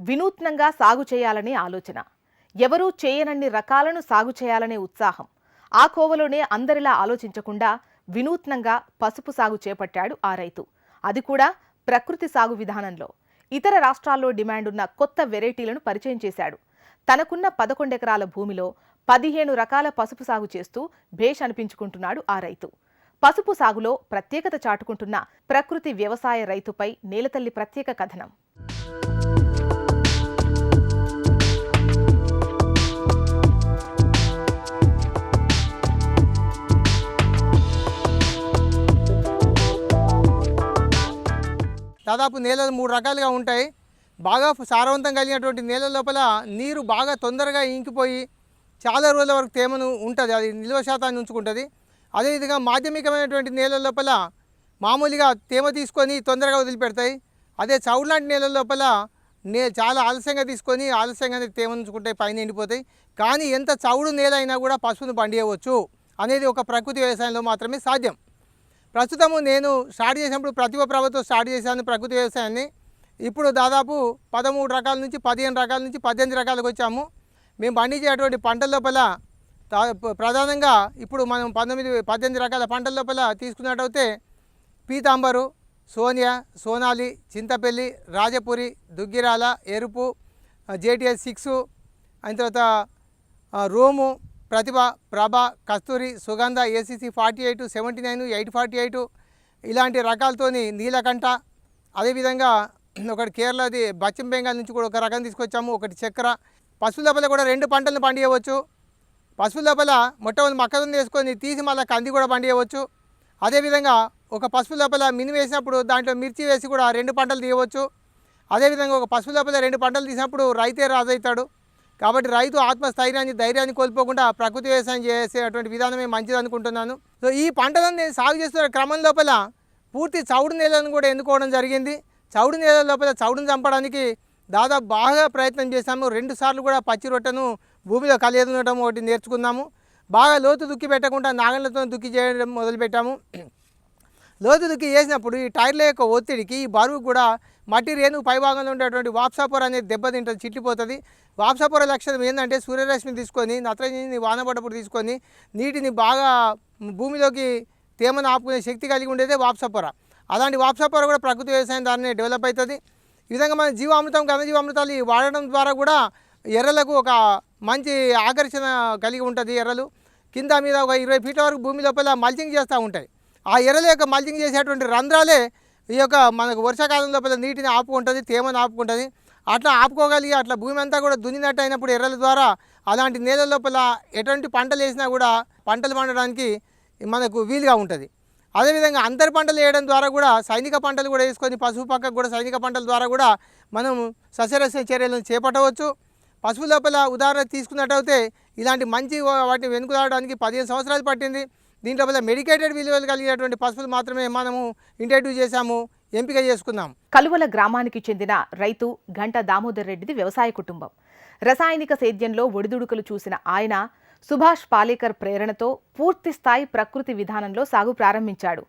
వినూత్నంగా సాగు చేయాలనే ఆలోచన. ఎవరూ చేయనన్ని రకాలను సాగు చేయాలనే ఉత్సాహం. ఆ కోవలోనే అందరిలా ఆలోచించకుండా వినూత్నంగా పసుపు సాగు చేపట్టాడు ఆ రైతు. అది కూడా ప్రకృతి సాగు విధానంలో. ఇతర రాష్ట్రాల్లో డిమాండున్న కొత్త వెరైటీలను పరిచయం చేశాడు. తనకున్న పదకొండెకరాల భూమిలో పదిహేను రకాల పసుపు సాగు చేస్తూ భేష్ అనిపించుకుంటున్నాడు ఆ రైతు. పసుపు సాగులో ప్రత్యేకత చాటుకుంటున్న ప్రకృతి వ్యవసాయ రైతుపై నేలతల్లి ప్రత్యేక కథనం. దాదాపు నేలలు మూడు రకాలుగా ఉంటాయి. బాగా సారవంతం కలిగినటువంటి నేల లోపల నీరు బాగా తొందరగా ఇంకిపోయి చాలా రోజుల వరకు తేమను ఉంటుంది. అది నిల్వ శాతాన్ని ఉంచుకుంటుంది. అదేవిధంగా మాధ్యమికమైనటువంటి నేల లోపల మామూలుగా తేమ తీసుకొని తొందరగా వదిలిపెడతాయి. అదే చౌడు లాంటి నేల లోపల నే చాలా ఆలస్యంగా తీసుకొని ఆలస్యంగా తేమ ఉంచుకుంటాయి పైన ఎండిపోతాయి. కానీ ఎంత చౌడు నేల అయినా కూడా పశువును పండియవచ్చు అనేది ఒక ప్రకృతి వ్యవసాయంలో మాత్రమే సాధ్యం. ప్రస్తుతము నేను స్టార్ట్ చేసినప్పుడు ప్రతిభ ప్రభుత్వం స్టార్ట్ చేశాను ప్రకృతి వ్యవసాయాన్ని. ఇప్పుడు దాదాపు పదమూడు రకాల నుంచి పదిహేను రకాల నుంచి పద్దెనిమిది రకాలకు వచ్చాము. మేము పండించేటువంటి పంటల లోపల ప్రధానంగా ఇప్పుడు మనం పంతొమ్మిది పద్దెనిమిది రకాల పంటల లోపల తీసుకున్నట్టయితే పీతాంబరు సోనియా సోనాలి చింతపల్లి రాజపురి దుగ్గిరాల ఎరుపు జేటీఎస్ సిక్స్ అయిన తర్వాత Rome Pratibha Prabha Kasturi Sugandha ACC forty eight seventy nine eight forty eight ఇలాంటి రకాలతోని నీలకంఠ. అదేవిధంగా ఒకటి కేరళది పశ్చిమ బెంగాల్ నుంచి కూడా ఒక రకం తీసుకొచ్చాము. ఒకటి చక్కెర పశువుల లోపల కూడా రెండు పంటలను పండియవచ్చు. పశువుల లోపల మొట్టమొదటి మక్కజొన్న వేసుకొని తీసి మళ్ళీ కంది కూడా పండియవచ్చు. అదేవిధంగా ఒక పశువు లోపల మిని వేసినప్పుడు దాంట్లో మిర్చి వేసి కూడా రెండు పంటలు తీయవచ్చు. అదేవిధంగా ఒక పశువు లోపల రెండు పంటలు తీసినప్పుడు రైతే రాజు అవుతాడు కాబట్టి రైతు ఆత్మస్థైర్యాన్ని ధైర్యాన్ని కోల్పోకుండా ప్రకృతి వ్యవసాయం చేసేటువంటి విధానమే మంచిది అనుకుంటున్నాను. సో ఈ పంటలను నేను సాగు చేస్తున్న క్రమం లోపల పూర్తి చౌడు నేలను కూడా ఎన్నుకోవడం జరిగింది. చౌడు నేల లోపల చౌడును చంపడానికి దాదాపు బాగా ప్రయత్నం చేశాము. రెండు సార్లు కూడా పచ్చి రొట్టెను భూమిలో కలియదునడం ఒకటి నేర్చుకున్నాము. బాగా లోతు దుక్కి పెట్టకుండా నాగళ్ళతో దుక్కి చేయడం మొదలుపెట్టాము. లోతు దుక్కి చేసినప్పుడు ఈ టైర్ల యొక్క ఒత్తిడికి ఈ బరువు కూడా మట్టి రేణు పైభాగంలో ఉండేటువంటి వాప్సాపొర అనేది దెబ్బతింటుంది చిట్లిపోతుంది. వాప్సాపొర లక్షణం ఏంటంటే సూర్యరశ్మి తీసుకొని నత్రజనిని వానపడ్డప్పుడు తీసుకొని నీటిని బాగా భూమిలోకి తేమను ఆపుకునే శక్తి కలిగి ఉండేదే వాప్సాపొర. అలాంటి వాప్సాపొర కూడా ప్రకృతి వ్యవసాయం దాన్ని డెవలప్ అవుతుంది ఈ విధంగా మన జీవామృతం ఘనజీవామృతాలు వాడడం ద్వారా కూడా ఎర్రలకు ఒక మంచి ఆకర్షణ కలిగి ఉంటుంది ఎర్రలు. కింద మీద ఒక ఇరవై ఫీట్ల వరకు భూమి లోపల మల్చింగ్ చేస్తూ ఉంటాయి. ఆ ఎర్రల యొక్క మల్చింగ్ చేసేటువంటి రంధ్రాలే ఈ యొక్క మనకు వర్షాకాలం లోపల నీటిని ఆపుకుంటుంది తేమను ఆపుకుంటుంది. అట్లా ఆపుకోగలిగి అట్లా భూమి అంతా కూడా దున్నినట్టు అయినప్పుడు ఎర్రల ద్వారా అలాంటి నేల లోపల ఎటువంటి పంటలు వేసినా కూడా పంటలు పండడానికి మనకు వీలుగా ఉంటుంది. అదేవిధంగా అంతర్ పంటలు వేయడం ద్వారా కూడా సైనిక పంటలు కూడా వేసుకొని పశువు పక్కకు కూడా సైనిక పంటల ద్వారా కూడా మనం సస్యరస్య చర్యలను చేపట్టవచ్చు. పశువు లోపల ఉదాహరణ తీసుకున్నట్టయితే ఇలాంటి మంచి వాటిని వెనుకలాడడానికి పదిహేను సంవత్సరాలు పట్టింది. దీంట్లో వల్ల మెడికేటెడ్ విలువలు కలిగినటువంటి పసుపులు మాత్రమే మనము ఇంట్రడ్యూస్ చేశాము ఎంపిక చేసుకున్నాం. కలువల గ్రామానికి చెందిన రైతు గంట దామోదర్ రెడ్డిది వ్యవసాయ కుటుంబం. రసాయనిక సేద్యంలో ఒడిదుడుకులు చూసిన ఆయన సుభాష్ పాలేకర్ ప్రేరణతో పూర్తి స్థాయి ప్రకృతి విధానంలో సాగు ప్రారంభించాడు.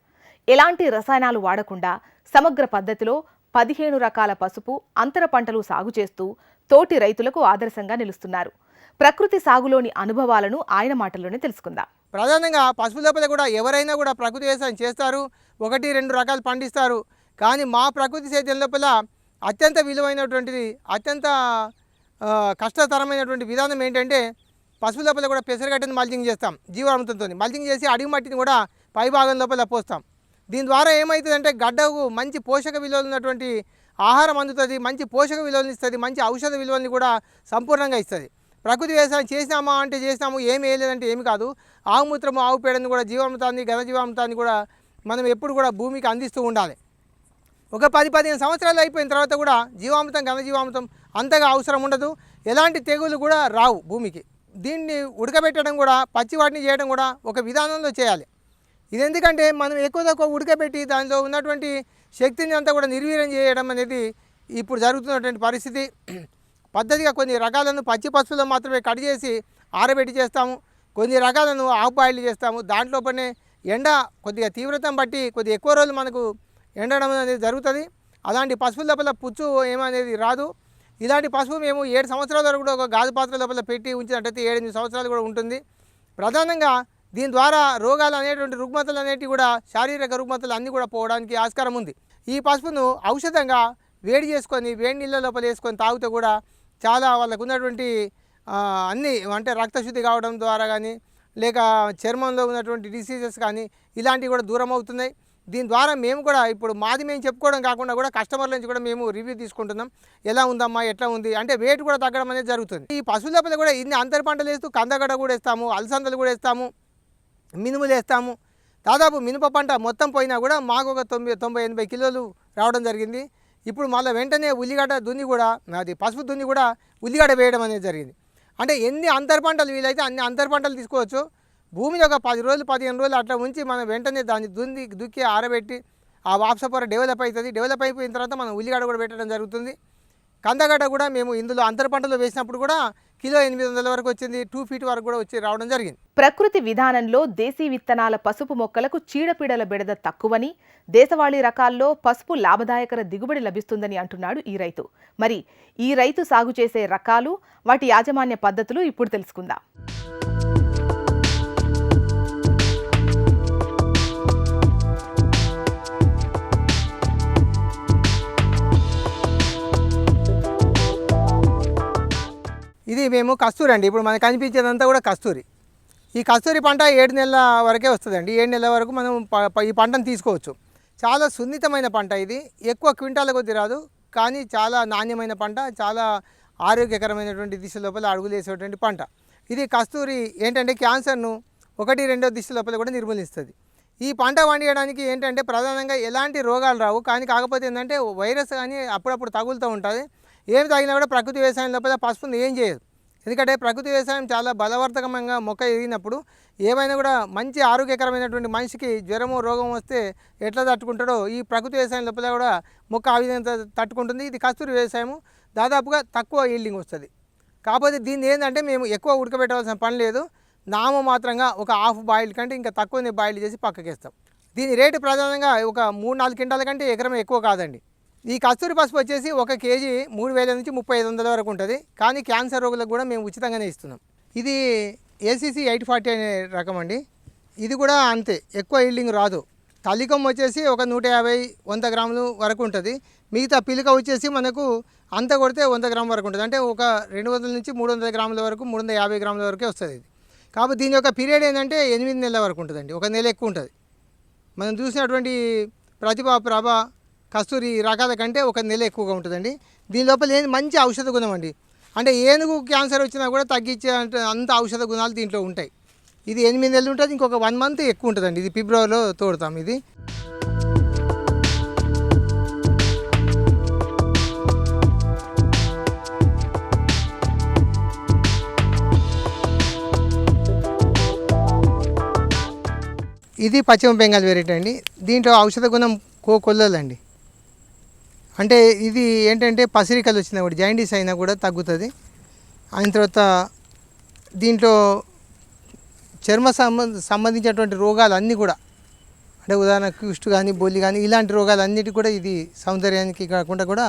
ఎలాంటి రసాయనాలు వాడకుండా సమగ్ర పద్ధతిలో పదిహేను రకాల పసుపు అంతర పంటలు సాగు చేస్తూ తోటి రైతులకు ఆదర్శంగా నిలుస్తున్నారు. ప్రకృతి సాగులోని అనుభవాలను ఆయన మాటల్లోనే తెలుసుకుందాం. ప్రధానంగా పసుపు లోపల కూడా ఎవరైనా కూడా ప్రకృతి వ్యవసాయం చేస్తారు ఒకటి రెండు రకాలు పండిస్తారు. కానీ మా ప్రకృతి సేద్యం లోపల అత్యంత విలువైనటువంటిది అత్యంత కష్టతరమైనటువంటి విధానం ఏంటంటే పసుపు లోపల కూడా పెసరగడ్డని మల్చింగ్ చేస్తాం జీవామృతంతో మల్చింగ్ చేసి అడుగు మట్టిని కూడా పై భాగం లోపల పోస్తాం. దీని ద్వారా ఏమవుతుందంటే గడ్డకు మంచి పోషక విలువలు ఉన్నటువంటి ఆహారం అందుతుంది మంచి పోషక విలువలను ఇస్తుంది మంచి ఔషధ విలువల్ని కూడా సంపూర్ణంగా ఇస్తుంది. ప్రకృతి వ్యవసాయం చేసినామా అంటే చేసినాము ఏమి వేయలేదంటే ఏమి కాదు. ఆవు మూత్రము ఆవు పేడని కూడా జీవామృతాన్ని ఘన జీవామృతాన్ని కూడా మనం ఎప్పుడు కూడా భూమికి అందిస్తూ ఉండాలి. ఒక పది పదిహేను సంవత్సరాలు అయిపోయిన తర్వాత కూడా జీవామృతం ఘనజీవామృతం అంతగా అవసరం ఉండదు. ఎలాంటి తెగులు కూడా రావు భూమికి. దీన్ని ఉడకబెట్టడం కూడా పచ్చి వాటిని చేయడం కూడా ఒక విధానంలో చేయాలి. ఇది ఎందుకంటే మనం ఎక్కువ తక్కువ ఉడకబెట్టి దానిలో ఉన్నటువంటి శక్తిని అంతా కూడా నిర్వీర్యం చేయడం అనేది ఇప్పుడు జరుగుతున్నటువంటి పరిస్థితి. పద్ధతిగా కొన్ని రకాలను పచ్చి పసుపులో మాత్రమే కట్ చేసి ఆరబెట్టి చేస్తాము. కొన్ని రకాలను ఆఫ్ బాయిల్ చేస్తాము. దాంట్లోపనే ఎండ కొద్దిగా తీవ్రతను బట్టి కొద్దిగా ఎక్కువ రోజులు మనకు ఎండడం అనేది జరుగుతుంది. అలాంటి పసుపు లోపల పుచ్చు ఏమనేది రాదు. ఇలాంటి పసుపు మేము ఏడు సంవత్సరాల వరకు కూడా ఒక గాజు పాత్ర లోపల పెట్టి ఉంచినట్టయితే ఏడెనిమిది సంవత్సరాలు కూడా ఉంటుంది. ప్రధానంగా దీని ద్వారా రోగాలు అనేటువంటి రుగ్మతలు అనేటివి కూడా శారీరక రుగ్మతలు అన్నీ కూడా పోవడానికి ఆస్కారం ఉంది. ఈ పసుపును ఔషధంగా వేడి చేసుకొని వేడి నీళ్ళ లోపల వేసుకొని తాగితే కూడా చాలా వాళ్ళకు ఉన్నటువంటి అన్నీ అన్ని అంటే రక్తశుద్ధి కావడం ద్వారా కానీ లేక చర్మంలో ఉన్నటువంటి డిసీజెస్ కానీ ఇలాంటివి కూడా దూరం అవుతున్నాయి దీని ద్వారా మేము కూడా ఇప్పుడు మాది మేము చెప్పుకోవడం కాకుండా కూడా కస్టమర్ల నుంచి కూడా మేము రివ్యూ తీసుకుంటున్నాం. ఎలా ఉందమ్మా? ఎట్లా ఉంది? అంటే వెయిట్ కూడా తగ్గడం అనేది జరుగుతుంది. ఈ పశువుల లోపల కూడా ఇన్ని అంతర పంటలు వేస్తూ కందగడ కూడా వేస్తాము అలసందలు కూడా వేస్తాము మినుములు వేస్తాము. దాదాపు మినప పంట మొత్తం పోయినా కూడా మాకు ఒక తొంభై తొంభై ఎనభై కిలోలు రావడం జరిగింది. ఇప్పుడు మళ్ళీ వెంటనే ఉల్లిగడ్డ దున్ని కూడా అది పసుపు దున్ని కూడా ఉల్లిగడ్డ వేయడం అనేది జరిగింది. అంటే ఎన్ని అంతర పంటలు వీలైతే అన్ని అంతర పంటలు తీసుకోవచ్చు. భూమిని ఒక పది రోజులు పదిహేను రోజులు అట్లా ఉంచి మనం వెంటనే దాన్ని దున్ని దుక్కి ఆరబెట్టి ఆ వాప్సపొర డెవలప్ అవుతుంది డెవలప్ అయిపోయిన తర్వాత మనం ఉల్లిగడ్డ కూడా పెట్టడం జరుగుతుంది. కందగడ్డ కూడా మేము ఇందులో అంతర పంటలు వేసినప్పుడు కూడా కిలో ఎనిమిది వందల వరకు వచ్చింది టూ ఫీట్ వరకు కూడా వచ్చి రావడం జరిగింది. ప్రకృతి విధానంలో దేశీ విత్తనాల పసుపు మొక్కలకు చీడపీడల బెడద తక్కువని దేశవాళీ రకాల్లో పసుపు లాభదాయకర దిగుబడి లభిస్తుందని అంటున్నాడు ఈ రైతు. మరి ఈ రైతు సాగు చేసే రకాలు వాటి యాజమాన్య పద్ధతులు ఇప్పుడు తెలుసుకుందాం. ఇది మేము కస్తూరి అండి. ఇప్పుడు మనకు కనిపించేదంతా కూడా కస్తూరి. ఈ కస్తూరి పంట ఏడు నెలల వరకే వస్తుందండి. ఏడు నెలల వరకు మనం ప- ఈ పంటను తీసుకోవచ్చు. చాలా సున్నితమైన పంట ఇది. ఎక్కువ క్వింటాల కొద్ది రాదు. కానీ చాలా నాణ్యమైన పంట చాలా ఆరోగ్యకరమైనటువంటి దిశ లోపల అడుగులేసేటువంటి పంట. ఇది కస్తూరి ఏంటంటే క్యాన్సర్ను ఒకటి రెండో దిశ లోపల కూడా నిర్మూలిస్తుంది. ఈ పంట పండించడానికి ఏంటంటే ప్రధానంగా ఎలాంటి రోగాలు రావు. కానీ కాకపోతే ఏంటంటే వైరస్ కానీ అప్పుడప్పుడు తగులుతూ ఉంటుంది. ఏమి తాగినా కూడా ప్రకృతి వ్యవసాయం లోపల పసుపుని ఏం చేయదు. ఎందుకంటే ప్రకృతి వ్యవసాయం చాలా బలవర్ధకమంగా మొక్క ఎదిగినప్పుడు ఏమైనా కూడా మంచి ఆరోగ్యకరమైనటువంటి మనిషికి జ్వరము రోగం వస్తే ఎట్లా తట్టుకుంటాడో ఈ ప్రకృతి వ్యవసాయం లోపల కూడా మొక్క ఆ విధంగా తట్టుకుంటుంది. ఇది కస్తూరి వ్యవసాయము. దాదాపుగా తక్కువ ఈల్డింగ్ వస్తుంది. కాకపోతే దీన్ని ఏంటంటే మేము ఎక్కువ ఉడకబెట్టవలసిన పని లేదు. నామ మాత్రంగా ఒక హాఫ్ బాయిల్ కంటే ఇంకా తక్కువనే బాయిల్ చేసి పక్కకేస్తాం. దీని రేటు ప్రధానంగా ఒక మూడు నాలుగు క్వింటాల కంటే ఎకరం ఎక్కువ కాదండి. ఈ కస్తూరి పసుపు వచ్చేసి ఒక కేజీ మూడు వేల నుంచి ముప్పై ఐదు వందల వరకు ఉంటుంది. కానీ క్యాన్సర్ రోగులకు కూడా మేము ఉచితంగానే ఇస్తున్నాం. ఇది ఏసీసీ ఎయిట్ ఫార్టీ అనే రకం అండి. ఇది కూడా అంతే ఎక్కువ ఈల్డింగ్ రాదు. తలికం వచ్చేసి ఒక నూట యాభై వంద గ్రాములు వరకు ఉంటుంది. మిగతా పిలిక వచ్చేసి మనకు అంత కొడితే వంద గ్రాముల వరకు ఉంటుంది. అంటే ఒక రెండు వందల నుంచి మూడు వందల గ్రాముల వరకు మూడు వందల యాభై గ్రాముల వరకే వస్తుంది ఇది. కాబట్టి దీని యొక్క పీరియడ్ ఏంటంటే ఎనిమిది నెలల వరకు ఉంటుందండి. ఒక నెల ఎక్కువ ఉంటుంది. మనం చూసినటువంటి ప్రతిభ ప్రభ కస్తూరి రకాల కంటే ఒక నెల ఎక్కువగా ఉంటుందండి. దీని లోపల ఏంది? మంచి ఔషధ గుణం అండి. అంటే ఏనుగు క్యాన్సర్ వచ్చినా కూడా తగ్గించే అంటే అంత ఔషధ గుణాలు దీంట్లో ఉంటాయి. ఇది ఎనిమిది నెలలు ఉంటుంది ఇంకొక వన్ మంత్ ఎక్కువ ఉంటుందండి. ఇది ఫిబ్రవరిలో తోడతాం ఇది. ఇది పశ్చిమ బెంగాల్ వెరైటీ అండి. దీంట్లో ఔషధ గుణం కో కొల్లలండి అంటే ఇది ఏంటంటే పసిరికలు వచ్చినా కూడా జాయింటీస్ అయినా కూడా తగ్గుతుంది. అయిన తర్వాత దీంట్లో చర్మ సంబంధ సంబంధించినటువంటి రోగాలు అన్నీ కూడా అంటే ఉదాహరణకు కుష్టు కానీ బొల్లి కానీ ఇలాంటి రోగాలు అన్నిటి కూడా ఇది సౌందర్యానికి కాకుండా కూడా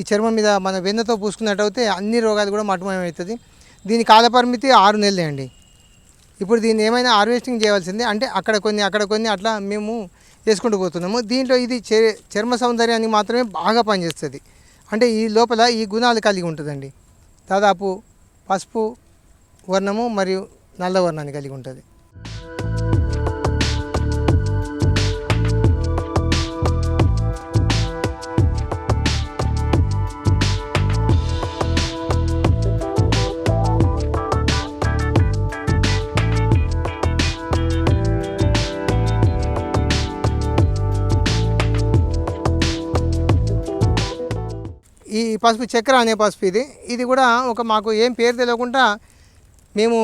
ఈ చర్మం మీద మన వెన్నతో పూసుకున్నట్టయితే అన్ని రోగాలు కూడా మటుమయమవుతుంది. దీని కాలపరిమితి ఆరు నెలలే అండి. ఇప్పుడు దీన్ని ఏమైనా హార్వెస్టింగ్ చేయవలసిందే అంటే అక్కడ కొన్ని అక్కడ కొన్ని అట్లా మేము చేసుకుంటూ పోతున్నాము. దీంట్లో ఇది చే- చర్మ సౌందర్యానికి మాత్రమే బాగా పనిచేస్తుంది. అంటే ఈ లోపల ఈ గుణాలు కలిగి ఉంటుందండి. దాదాపు పసుపు వర్ణము మరియు నల్ల వర్ణాన్ని కలిగి ఉంటుంది. పసుపు చక్కెర అనే పసుపు ఇది. ఇది కూడా ఒక మాకు ఏం పేరు తెలియకుండా మేము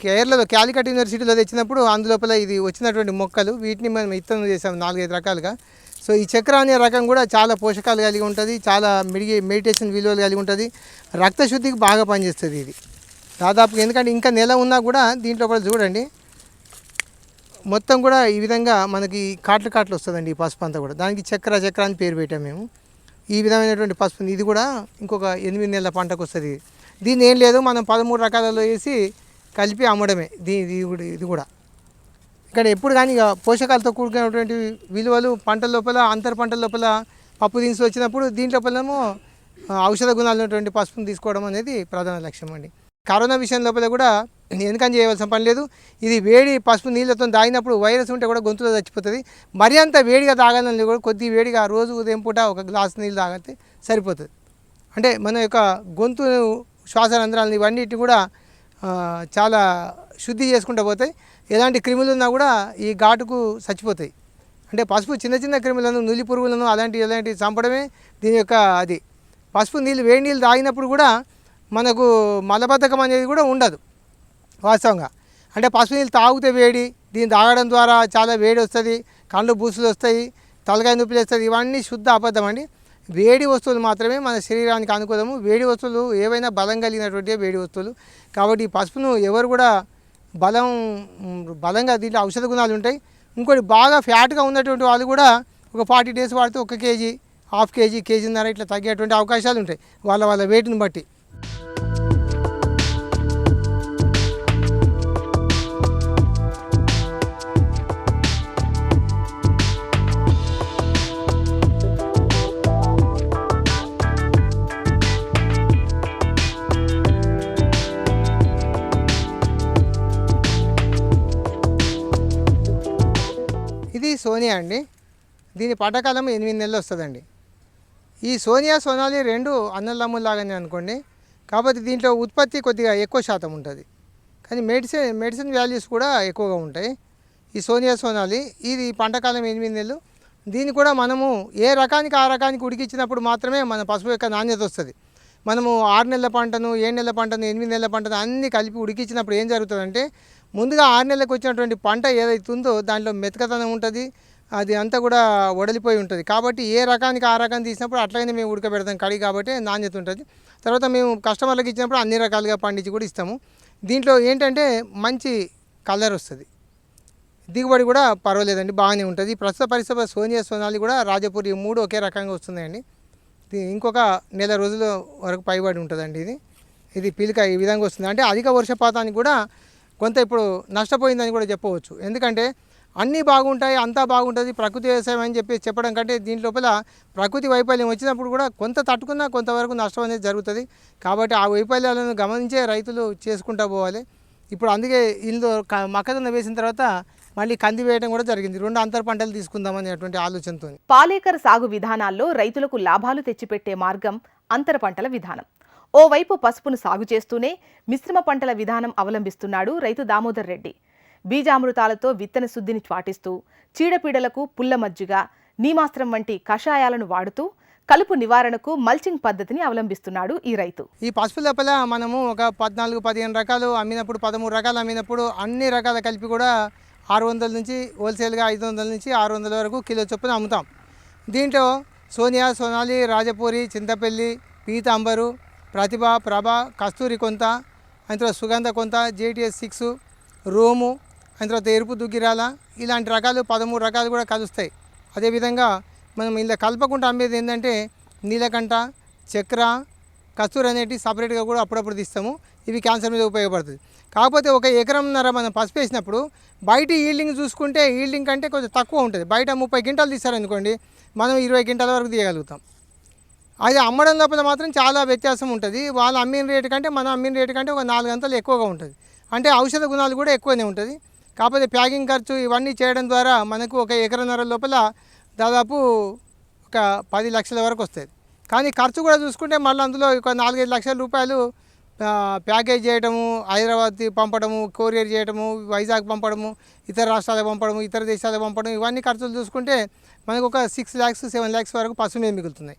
కేరళలో క్యాలికట్ యూనివర్సిటీలో తెచ్చినప్పుడు అందులోపల ఇది వచ్చినటువంటి మొక్కలు వీటిని మనం విత్తనం చేసాం నాలుగైదు రకాలుగా. సో ఈ చక్ర అనే రకం కూడా చాలా పోషకాలు కలిగి ఉంటుంది చాలా మెడిగే మెడిటేషన్ విలువలు కలిగి ఉంటుంది. రక్తశుద్ధికి బాగా పనిచేస్తుంది ఇది. దాదాపు ఎందుకంటే ఇంకా నెల ఉన్నా కూడా దీంట్లో కూడా చూడండి. మొత్తం కూడా ఈ విధంగా మనకి కాట్లు కాట్లు వస్తుందండి ఈ పసుపు అంతా కూడా. దానికి చక్ర చక్ర అని పేరు పెట్టాం మేము. ఈ విధమైనటువంటి పసుపుని ఇది కూడా ఇంకొక ఎనిమిది నెలల పంటకు వస్తుంది. దీన్ని ఏం లేదు మనం పదమూడు రకాలలో వేసి కలిపి అమ్మడమే. దీ ఇది కూడా ఇది కూడా. ఇక్కడ ఎప్పుడు కానీ ఇక పోషకాలతో కూడుకున్నటువంటి విలువలు పంటల లోపల అంతర పంటల లోపల పప్పు దినుసులు వచ్చినప్పుడు దీంట్లోపలేమో ఔషధ గుణాలు ఉన్నటువంటి పసుపును తీసుకోవడం అనేది ప్రధాన లక్ష్యం అండి. కరోనా విషయం లోపల కూడా ఎందుకని చేయవలసిన పని లేదు. ఇది వేడి పసుపు నీళ్ళతో తాగినప్పుడు వైరస్ ఉంటే కూడా గొంతులో చచ్చిపోతుంది. మరీ అంత వేడిగా తాగాలని కూడా కొద్ది వేడిగా రోజు ఉదయం పూట ఒక గ్లాస్ నీళ్ళు తాగితే సరిపోతుంది. అంటే మన యొక్క గొంతు శ్వాస రంధ్రాలని ఇవన్నిటిని కూడా చాలా శుద్ధి చేసుకుంటూ పోతాయి. ఎలాంటి క్రిములు ఉన్నా కూడా ఈ ఘాటుకు చచ్చిపోతాయి. అంటే పసుపు చిన్న చిన్న క్రిములను నులి పురుగులను అలాంటి ఇలాంటివి చంపడమే దీని యొక్క అది. పసుపు నీళ్ళు వేడి నీళ్ళు తాగినప్పుడు కూడా మనకు మలబద్ధకం అనేది కూడా ఉండదు వాస్తవంగా. అంటే పసుపు నీళ్ళు తాగితే వేడి దీన్ని తాగడం ద్వారా చాలా వేడి వస్తుంది కళ్ళు బూసులు వస్తాయి తలకాయ నొప్పులు వస్తుంది ఇవన్నీ శుద్ధ అబద్ధం అండి. వేడి వస్తువులు మాత్రమే మన శరీరానికి అనుకూలము. వేడి వస్తువులు ఏవైనా బలం కలిగినటువంటి వేడి వస్తువులు. కాబట్టి పసుపును ఎవరు కూడా బలం బలంగా దీంట్లో ఔషధ గుణాలు ఉంటాయి. ఇంకోటి బాగా ఫ్యాట్గా ఉన్నటువంటి వాళ్ళు కూడా ఒక ఫార్టీ డేస్ వాడితే ఒక కేజీ హాఫ్ కేజీ కేజీన్నర ఇట్లా తగ్గేటువంటి అవకాశాలు ఉంటాయి. వాళ్ళ వాళ్ళ వెయిట్ని బట్టి. సోనియా అండి. దీని పటకాలం ఎనిమిది నెలలు వస్తుందండి. ఈ సోనియా సోనాలి రెండు అన్నలమ్ములాగానే అనుకోండి. కాకపోతే దీంట్లో ఉత్పత్తి కొద్దిగా ఎక్కువ శాతం ఉంటుంది. కానీ మెడిసిన్ మెడిసిన్ వాల్యూస్ కూడా ఎక్కువగా ఉంటాయి. ఈ సోనియా సోనాలి ఇది పంటకాలం ఎనిమిది నెలలు. దీన్ని కూడా మనము ఏ రకానికి ఆ రకానికి ఉడికించినప్పుడు మాత్రమే మన పసుపు యొక్క నాణ్యత వస్తుంది. మనము ఆరు నెలల పంటను ఏడు నెలల పంటను ఎనిమిది నెలల పంటను అన్నీ కలిపి ఉడికించినప్పుడు ఏం జరుగుతుందంటే ముందుగా ఆరు నెలలకు వచ్చినటువంటి పంట ఏదైతే ఉందో దాంట్లో మెతకతనం ఉంటుంది అది అంతా కూడా వడలిపోయి ఉంటుంది. కాబట్టి ఏ రకానికి ఆ రకం తీసినప్పుడు అట్లాగనే మేము ఉడకబెడతాం కడిగి కాబట్టి నాణ్యత ఉంటుంది. తర్వాత మేము కస్టమర్లకు ఇచ్చినప్పుడు అన్ని రకాలుగా పండించి కూడా ఇస్తాము. దీంట్లో ఏంటంటే మంచి కలర్ వస్తుంది. దిగుబడి కూడా పర్వాలేదండి బాగానే ఉంటుంది. ప్రస్తుత పరిస్థితి సోనియా సోనాలి కూడా రాజపూరి మూడు ఒకే రకంగా వస్తున్నాయండి. ఇంకొక నెల రోజుల వరకు పైబడి ఉంటుందండి ఇది. ఇది పిలిక ఈ విధంగా వస్తుంది. అంటే అధిక వర్షపాతానికి కూడా కొంత ఇప్పుడు నష్టపోయిందని కూడా చెప్పవచ్చు. ఎందుకంటే అన్నీ బాగుంటాయి అంతా బాగుంటుంది ప్రకృతి వ్యవసాయం అని చెప్పి చెప్పడం కంటే దీని లోపల ప్రకృతి వైఫల్యం వచ్చినప్పుడు కూడా కొంత తట్టుకున్నా కొంతవరకు నష్టం అనేది జరుగుతుంది. కాబట్టి ఆ వైఫల్యాలను గమనించే రైతులు చేసుకుంటూ పోవాలి. ఇప్పుడు అందుకే ఇందులో మక్కజొన్న వేసిన తర్వాత మళ్ళీ కంది వేయడం కూడా జరిగింది. రెండు అంతర పంటలు తీసుకుందాం అనేటువంటి ఆలోచనతో పాలేకర్ సాగు విధానాల్లో రైతులకు లాభాలు తెచ్చిపెట్టే మార్గం అంతర పంటల విధానం. ఓవైపు పసుపును సాగు చేస్తూనే మిశ్రమ పంటల విధానం అవలంబిస్తున్నాడు రైతు దామోదర్ రెడ్డి. బీజామృతాలతో విత్తన శుద్ధిని పాటిస్తూ చీడపీడలకు పుల్ల మజ్జిగ నీమాస్త్రం వంటి కషాయాలను వాడుతూ కలుపు నివారణకు మల్చింగ్ పద్ధతిని అవలంబిస్తున్నాడు ఈ రైతు. ఈ పసుపు లోపల మనము ఒక పద్నాలుగు పదిహేను రకాలు అమ్మినప్పుడు పదమూడు రకాలు అమ్మినప్పుడు అన్ని రకాల కలిపి కూడా ఆరు వందల నుంచి హోల్సేల్గా ఐదు వందల నుంచి ఆరు వందల వరకు కిలో చొప్పున అమ్ముతాం. దీంట్లో సోనియా సోనాలి రాజపూరి చింతపల్లి పీతాంబరు ప్రతిభ ప్రభ కస్తూరి కొంత అయిన తర్వాత సుగంధ కొంత జేటీఎస్ సిక్స్ రోము అయిన తర్వాత ఎరుపు దుగ్గిరాల ఇలాంటి రకాలు పదమూడు రకాలు కూడా కలుస్తాయి. అదేవిధంగా మనం ఇలా కలపకుండా అమ్మేది ఏంటంటే నీలకంఠ చక్ర కస్తూరి అనేటివి సపరేట్గా కూడా అప్పుడప్పుడు తీస్తాము. ఇవి క్యాన్సర్ మీద ఉపయోగపడుతుంది కాకపోతే ఒక ఎకరంన్నర మనం పసుపు వేసినప్పుడు బయట ఈల్డింగ్ చూసుకుంటే ఈల్డింగ్ కంటే కొంచెం తక్కువ ఉంటుంది. బయట ముప్పై క్వింటాలు తీస్తారనుకోండి మనం ఇరవై క్వింటాల వరకు తీయగలుగుతాం. అది అమ్మడం లోపల మాత్రం చాలా వ్యత్యాసం ఉంటుంది. వాళ్ళు అమ్మిన రేటు కంటే మనం అమ్మిన రేటు కంటే ఒక నాలుగు గంటలు ఎక్కువగా ఉంటుంది. అంటే ఔషధ గుణాలు కూడా ఎక్కువనే ఉంటుంది. కాకపోతే ప్యాకింగ్ ఖర్చు ఇవన్నీ చేయడం ద్వారా మనకు ఒక ఎకరన్నర లోపల దాదాపు ఒక పది లక్షల వరకు వస్తుంది కానీ ఖర్చు కూడా చూసుకుంటే మళ్ళీ అందులో ఒక నాలుగైదు లక్షల రూపాయలు ప్యాకేజ్ చేయడము హైదరాబాద్ పంపడము కొరియర్ చేయడము వైజాగ్ పంపడము ఇతర రాష్ట్రాలకు పంపడము ఇతర దేశాలకు పంపడం ఇవన్నీ ఖర్చులు చూసుకుంటే మనకు ఒక సిక్స్ ల్యాక్స్ సెవెన్ ల్యాక్స్ వరకు పశువు మిగులుతున్నాయి.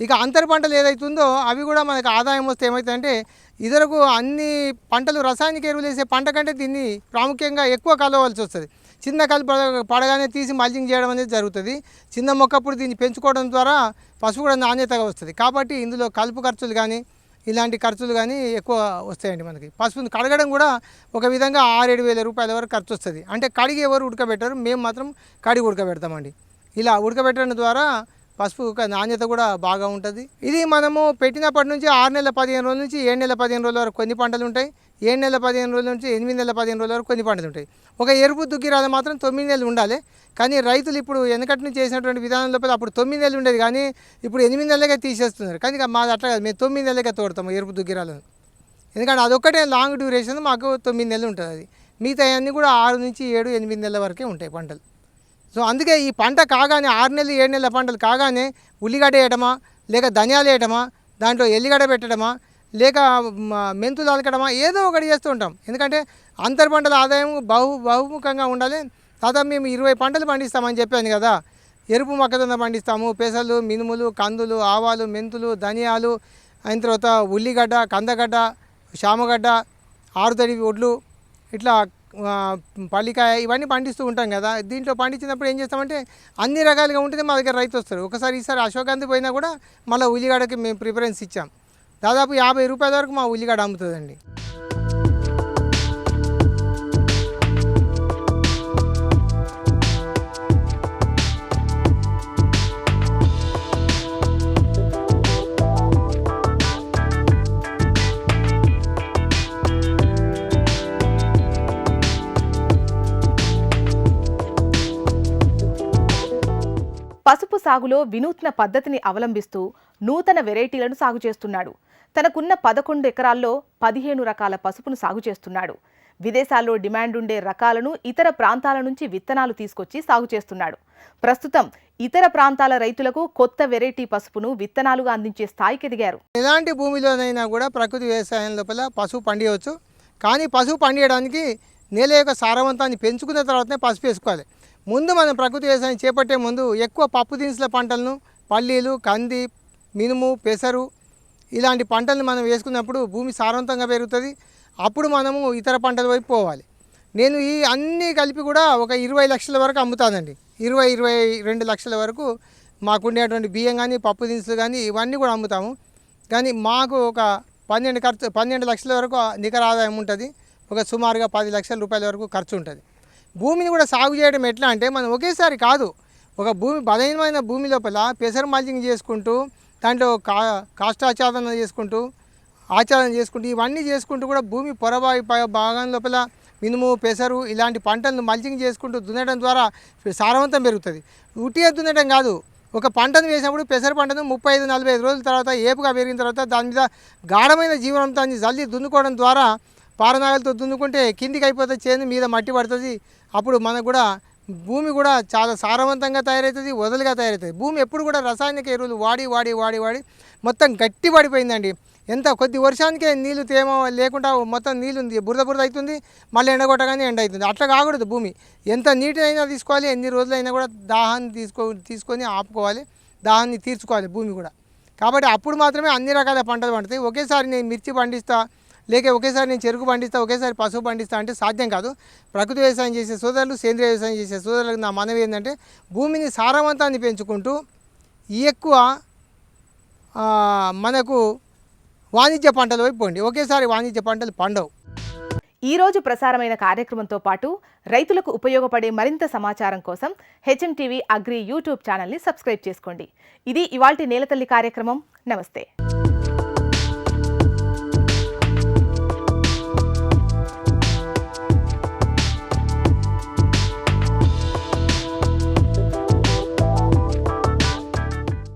ఇక అంతర పంటలు ఏదైతుందో అవి కూడా మనకు ఆదాయం వస్తే ఏమవుతుందంటే ఇతరకు అన్ని పంటలు రసాయనిక ఎరువులు వేసే పంట కంటే దీన్ని ప్రాముఖ్యంగా ఎక్కువ కలవలసి వస్తుంది. చిన్న కలుపు పడ- పడగానే తీసి మల్చింగ్ చేయడం అనేది జరుగుతుంది. చిన్న మొక్కప్పుడు దీన్ని పెంచుకోవడం ద్వారా పశువు కూడా నాణ్యతగా వస్తుంది. కాబట్టి ఇందులో కలుపు ఖర్చులు కానీ ఇలాంటి ఖర్చులు కానీ ఎక్కువ వస్తాయండి మనకి. పసుపుని కడగడం కూడా ఒక విధంగా ఆరేడు వేల రూపాయల వరకు ఖర్చు వస్తుంది. అంటే కడిగి ఎవరు ఉడకబెట్టరు. మేము మాత్రం కడిగి ఉడకబెడతామండి. ఇలా ఉడకబెట్టడం ద్వారా పసుపు నాణ్యత కూడా బాగా ఉంటుంది. ఇది మనము పెట్టినప్పటి నుంచి ఆరు నెలల పదిహేను రోజుల నుంచి ఏడు నెలల పదిహేను రోజుల వరకు కొన్ని పంటలు ఉంటాయి. ఏడు నెలల పదిహేను రోజుల నుంచి ఎనిమిది నెలల పదిహేను రోజుల వరకు కొన్ని పంటలు ఉంటాయి. ఒక ఎరుపు దుగ్గిరాలు మాత్రం తొమ్మిది నెలలు ఉండాలి. కానీ రైతులు ఇప్పుడు వెనకటి నుంచి చేసినటువంటి విధానం లోపల అప్పుడు తొమ్మిది నెలలు ఉండేది. కానీ ఇప్పుడు ఎనిమిది నెలలకే తీసేస్తున్నారు. కానీ మాది అట్లా కాదు. మేము తొమ్మిది నెలలుగా తోడతాము ఎరుపు దుగ్గిరాలను ఎందుకంటే అదొక్కటే లాంగ్ డ్యూరేషన్ మాకు తొమ్మిది నెలలు ఉంటుంది. అది మిగతా అన్నీ కూడా ఆరు నుంచి ఏడు ఎనిమిది నెలల వరకే ఉంటాయి పంటలు. సో అందుకే ఈ పంట కాగానే ఆరు నెలలు ఏడు నెలల పంటలు కాగానే ఉల్లిగడ్డ వేయటమా లేక ధనియాలు వేయటమా దాంట్లో ఎల్లిగడ్డ పెట్టడమా లేక మెంతులు అలకడమా ఏదో ఒకటి చేస్తూ ఉంటాం. ఎందుకంటే అంతర్ పంటల ఆదాయం బహు బహుముఖంగా ఉండాలి. తర్వాత మేము ఇరవై పంటలు పండిస్తామని చెప్పాను కదా. ఎరుపు మొక్కజొన్న పండిస్తాము పెసలు మినుములు కందులు ఆవాలు మెంతులు ధనియాలు అయిన తర్వాత ఉల్లిగడ్డ కందగడ్డ శామగడ్డ ఆరుతడి ఒడ్లు ఇట్లా పల్లికాయ ఇవన్నీ పండిస్తూ ఉంటాం కదా. దీంట్లో పండించినప్పుడు ఏం చేస్తామంటే అన్ని రకాలుగా ఉంటుంది మా దగ్గర రైతు వస్తారు. ఒకసారి ఈసారి అశోకాంతి పోయినా కూడా మళ్ళీ ఉల్లిగడ్డకి మేము ప్రిఫరెన్స్ ఇచ్చాం. దాదాపు యాభై రూపాయల వరకు మా ఉల్లిగడ అమ్ముతుందండి. సాగులో వినూత్న పద్ధతిని అవలంబిస్తూ నూతన వెరైటీలను సాగు చేస్తున్నాడు. తనకున్న పదకొండు ఎకరాల్లో పదిహేను రకాల పసుపును సాగు చేస్తున్నాడు. విదేశాల్లో డిమాండ్ ఉండే రకాలను ఇతర ప్రాంతాల నుంచి విత్తనాలు తీసుకొచ్చి సాగు చేస్తున్నాడు. ప్రస్తుతం ఇతర ప్రాంతాల రైతులకు కొత్త వెరైటీ పసుపును విత్తనాలుగా అందించే స్థాయికి ఎదిగారు. ఎలాంటి భూమిలోనైనా కూడా ప్రకృతి వ్యవసాయం లోపల పసుపు పండియవచ్చు. కానీ పసుపు పండియడానికి నేల యొక్క సారవంతాన్ని పెంచుకున్న తర్వాతనే పసుపు వేసుకోవాలి. ముందు మనం ప్రకృతి వ్యవసాయం చేపట్టే ముందు ఎక్కువ పప్పు దినుసుల పంటలను పల్లీలు కంది మినుము పెసరు ఇలాంటి పంటలను మనం వేసుకున్నప్పుడు భూమి సారవంతంగా పెరుగుతుంది. అప్పుడు మనము ఇతర పంటల వైపు పోవాలి. నేను ఈ అన్నీ కలిపి కూడా ఒక ఇరవై లక్షల వరకు అమ్ముతానండి. ఇరవై ఇరవై రెండు లక్షల వరకు మాకుండేటువంటి బియ్యం కానీ పప్పు దినుసులు కానీ ఇవన్నీ కూడా అమ్ముతాము. కానీ మాకు ఒక పన్నెండు ఖర్చు పన్నెండు లక్షల వరకు నికర ఆదాయం ఉంటుంది. ఒక సుమారుగా పది లక్షల రూపాయల వరకు ఖర్చు ఉంటుంది. భూమిని కూడా సాగు చేయడం ఎట్లా అంటే మనం ఒకేసారి కాదు ఒక భూమి బలహీనమైన భూమి లోపల పెసర మల్చింగ్ చేసుకుంటూ దాంట్లో కా కాష్టాచారణ చేసుకుంటూ ఆచారం చేసుకుంటూ ఇవన్నీ చేసుకుంటూ కూడా భూమి పొరబాయి భాగం లోపల మినుము పెసరు ఇలాంటి పంటలను మల్చింగ్ చేసుకుంటూ దున్నడం ద్వారా సారవంతం పెరుగుతుంది. ఉట్టిగా దున్నడం కాదు ఒక పంటను వేసినప్పుడు పెసర పంటను ముప్పై ఐదు నలభై ఐదు రోజుల తర్వాత ఏపుగా పెరిగిన తర్వాత దాని మీద గాఢమైన జీవనంతాన్ని జల్లి దున్నుకోవడం ద్వారా పారనాగలతో దున్నుకుంటే కిందికి అయిపోతే చేను మీద మట్టి పడుతుంది. అప్పుడు మనకు కూడా భూమి కూడా చాలా సారవంతంగా తయారవుతుంది వదలుగా తయారవుతుంది. భూమి ఎప్పుడు కూడా రసాయనిక ఎరువులు వాడి వాడి వాడి వాడి మొత్తం గట్టి పడిపోయిందండి. ఎంత కొద్ది వర్షానికే నీళ్ళు తేమ లేకుండా మొత్తం నీళ్ళు ఉంది బురద బురద అవుతుంది మళ్ళీ ఎండగొట్టగానే ఎండ అవుతుంది. అట్లా కాకూడదు భూమి. ఎంత నీటి అయినా తీసుకోవాలి ఎన్ని రోజులైనా కూడా దాహాన్ని తీసుకో తీసుకొని ఆపుకోవాలి దాహాన్ని తీర్చుకోవాలి భూమి కూడా. కాబట్టి అప్పుడు మాత్రమే అన్ని రకాల పంటలు పండుతాయి. ఒకేసారి నేను మిర్చి పండిస్తా లేక ఒకేసారి నేను చెరుకు పండిస్తా ఒకేసారి పసుపు పండిస్తా అంటే సాధ్యం కాదు. ప్రకృతి వ్యవసాయం చేసే సోదరులు సేంద్రియ వ్యవసాయం చేసే సోదరులకు నా మనవి ఏంటంటే భూమిని సారవంతాన్ని పెంచుకుంటూ ఎక్కువ మనకు వాణిజ్య పంటలు వైపు పోండి. ఒకేసారి వాణిజ్య పంటలు పండవు. ఈరోజు ప్రసారమైన కార్యక్రమంతో పాటు రైతులకు ఉపయోగపడే మరింత సమాచారం కోసం హెచ్ఎం టీవీ అగ్రి యూట్యూబ్ ఛానల్ని సబ్స్క్రైబ్ చేసుకోండి. ఇది ఇవాల్టి నేలతల్లి కార్యక్రమం. నమస్తే.